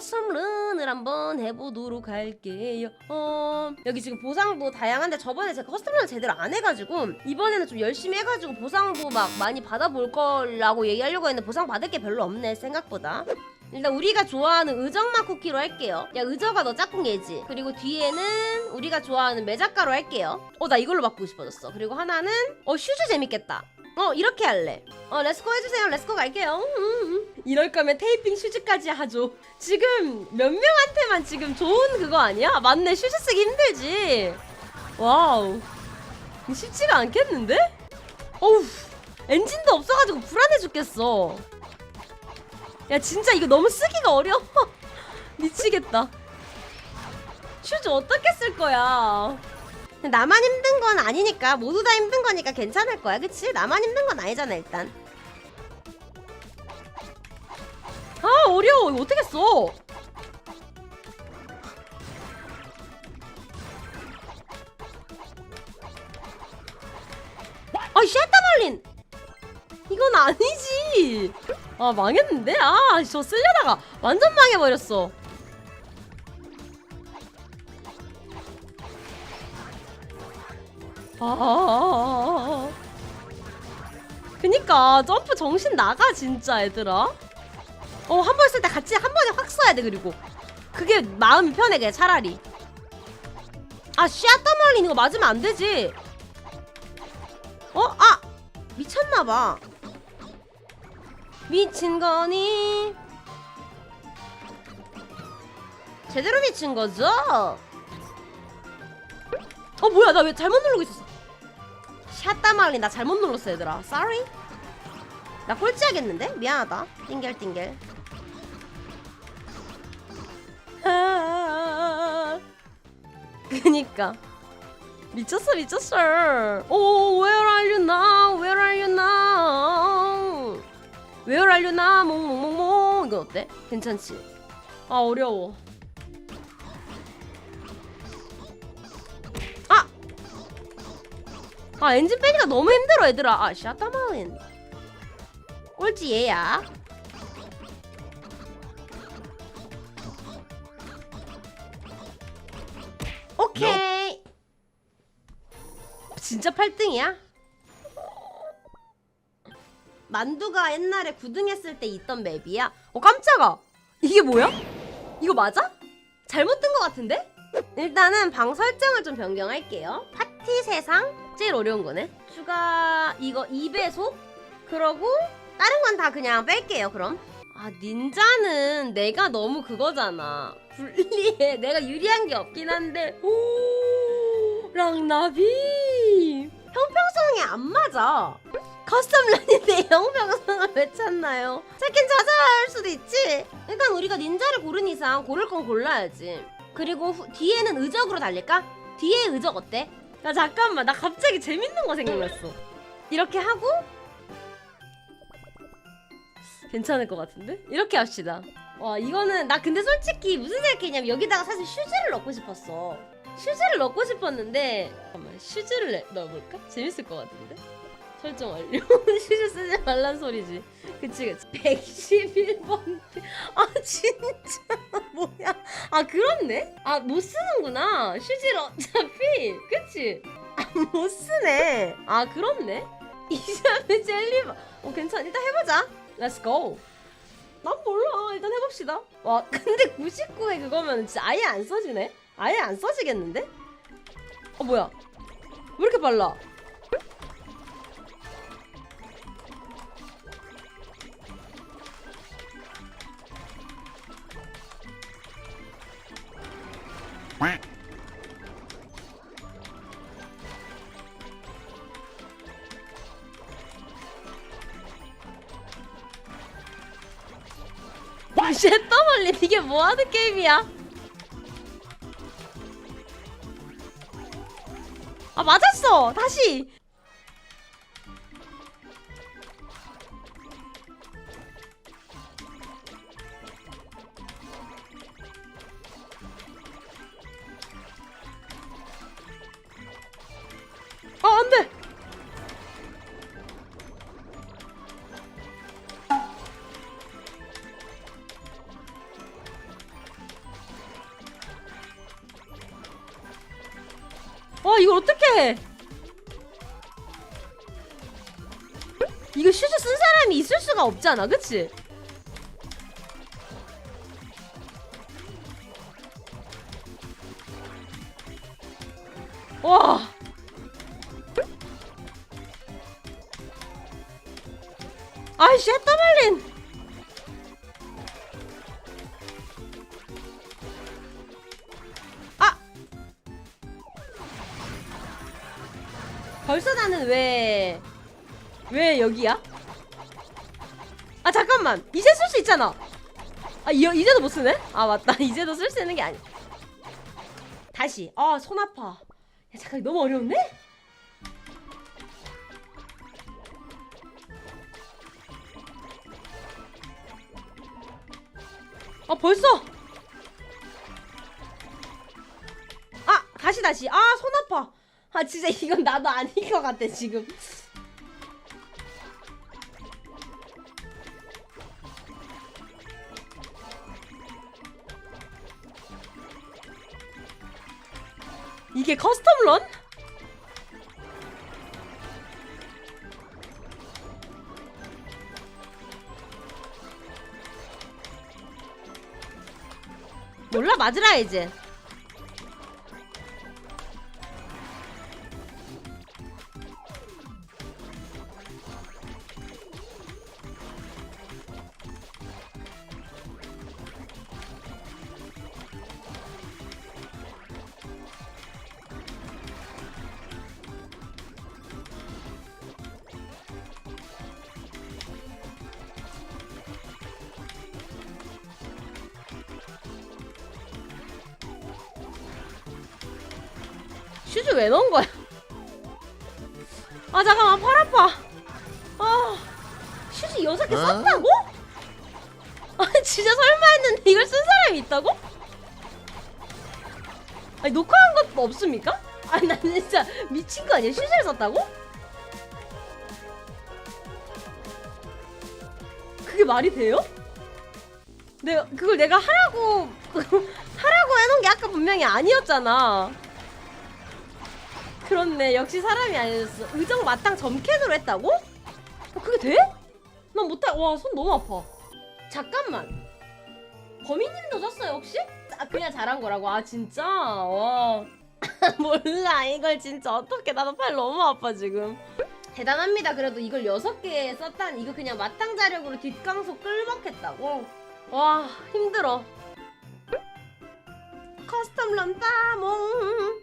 커스텀 run을 한번 해보도록 할게요. 어, 여기 지금 보상도 다양한데 저번에 제가 커스텀 run을 제대로 안 해가지고 이번에는 좀 열심히 해가지고 보상도 막 많이 받아볼 거라고 얘기하려고 했는데 보상 받을 게 별로 없네 생각보다. 일단 우리가 좋아하는 의정맛 쿠키로 할게요. 야 의저가 너 짝꿍 얘지. 그리고 뒤에는 우리가 좋아하는 매작가로 할게요. 어 나 이걸로 바꾸고 싶어졌어. 그리고 하나는 어 슈즈 재밌겠다. 어 이렇게 할래. 어 렛츠고 해주세요. 렛츠고 갈게요. 음, 음. 이럴 거면 테이핑 슈즈까지 하죠. 지금 몇 명한테만 지금 좋은 그거 아니야? 맞네 슈즈 쓰기 힘들지. 와우. 쉽지가 않겠는데? 어우 엔진도 없어가지고 불안해 죽겠어. 야 진짜 이거 너무 쓰기가 어려워 미치겠다 슈즈 어떻게 쓸 거야 나만 힘든 건 아니니까 모두 다 힘든 거니까 괜찮을 거야 그치? 나만 힘든 건 아니잖아 일단 아 어려워 이거 어떻게 써? 아 샤타말린! 이건 아니지! 아 망했는데? 아 저 쓸려다가 완전 망해버렸어. 아. 그니까 점프 정신 나가 진짜 얘들아 어 한 번 쓸 때 같이 한 번에 확 써야 돼 그리고 그게 마음이 편해 그냥 차라리 아 샤따말린 이거 맞으면 안 되지 어? 아! 미쳤나봐 미친 거니? 제대로 미친 거죠? 어 뭐야 나 왜 잘못 누르고 있었어 샷다 말리 나 잘못 눌렀어 얘들아 sorry 나 꼴찌하겠는데? 미안하다 아, 그니까. 미쳤어 미쳤어. 오 where are you now? Where are you now? Where are you now? 몽몽몽몽. 이건 어때? 괜찮지? 아 어려워. 아! 아 엔진 빼기가 너무 힘들어 얘들아. 아 샤타마인 꼴찌 얘야 오케이 진짜 8등이야? 만두가 옛날에 9등 했을 때 있던 맵이야. 어 깜짝아. 이게 뭐야? 이거 맞아? 잘못 뜬 것 같은데? 일단은 방 설정을 좀 변경할게요. 파티 세상 제일 어려운 거네. 추가 이거 2배속 그러고 다른 건 다 그냥 뺄게요. 그럼. 아 닌자는 내가 너무 그거잖아. 불리해. 내가 유리한 게 없긴 한데. 오 랑나비 형평성이 안 맞아. 커스텀 란인데 형평성을 왜 찾나요? 찾긴 찾아야 할 수도 있지. 일단 우리가 닌자를 고른 이상 고를 건 골라야지. 그리고 후- 뒤에는 의적으로 달릴까? 뒤에 의적 어때? 나 잠깐만 나 갑자기 재밌는 거 생각났어. 이렇게 하고 괜찮을 것 같은데? 이렇게 합시다. 와 이거는 나 근데 솔직히 무슨 생각했냐면 여기다가 사실 슈즈를 넣고 싶었어. 슈즈를 넣고 싶었는데 잠깐만 슈즈를 내- 넣어볼까? 재밌을 것 같은데? 설정 완료. 슈즈 쓰지 말란 소리지. 그치 그치. 111번. 아 진짜 뭐야? 아 그렇네. 아 못 쓰는구나. 슈즈를 어차피 그치? 아 못 쓰네. 아 그렇네. 이샤의 젤리바. 어 괜찮아. 일단 해보자. Let's. 난 몰라. 일단 해봅시다. 와 근데 99에 그거면 진짜 아예 안 써지네. 아예 안 써지겠는데? 어 뭐야? 왜 이렇게 빨라? 쉣더멀리 이게 뭐하는 게임이야? 아 맞았어! 다시! 아 안돼 이걸 어떻게 해? 이거 슈즈 쓴 사람이 있을 수가 없잖아, 그치? 와. 아이씨, 했다 말린. 벌써 나는 왜, 왜 여기야? 아, 잠깐만. 이제 쓸 수 있잖아. 아, 이, 이제도 못 쓰네? 아, 맞다. 이제도 쓸 수 있는 게 아니. 다시. 아, 손 아파. 야, 잠깐, 너무 어려운데? 아, 벌써! 아, 다시, 다시. 아, 손 아파. 아, 진짜 이건 나도 아닌 것 같아, 지금. 이게 커스텀 런? 몰라 맞으라 이제 슈즈 왜 넣은 거야? 아 잠깐만 팔 아파. 아 슈즈 여섯 개 어? 샀다고? 아니 진짜 설마 했는데 이걸 쓴 사람이 있다고? 아니 녹화한 것도 없습니까? 아니 난 진짜 미친 거 아니야? 슈즈를 썼다고? 그게 말이 돼요? 내가 그걸 내가 하라고 하라고 해놓은 게 아까 분명히 아니었잖아. 그렇네. 역시 사람이 아니었어 의정 마땅 점캔으로 했다고? 어, 그게 돼? 난 못해 와 손 너무 아파. 잠깐만. 범인님도 졌어요 혹시? 아 그냥 잘한 거라고. 아 진짜? 와. 몰라. 이걸 진짜 어떻게 나도 팔 너무 아파 지금. 대단합니다. 그래도 이걸 여섯 개 썼다니. 이거 그냥 마땅 자력으로 뒷강소 끌먹했다고. 와 힘들어. 커스텀 런 따몽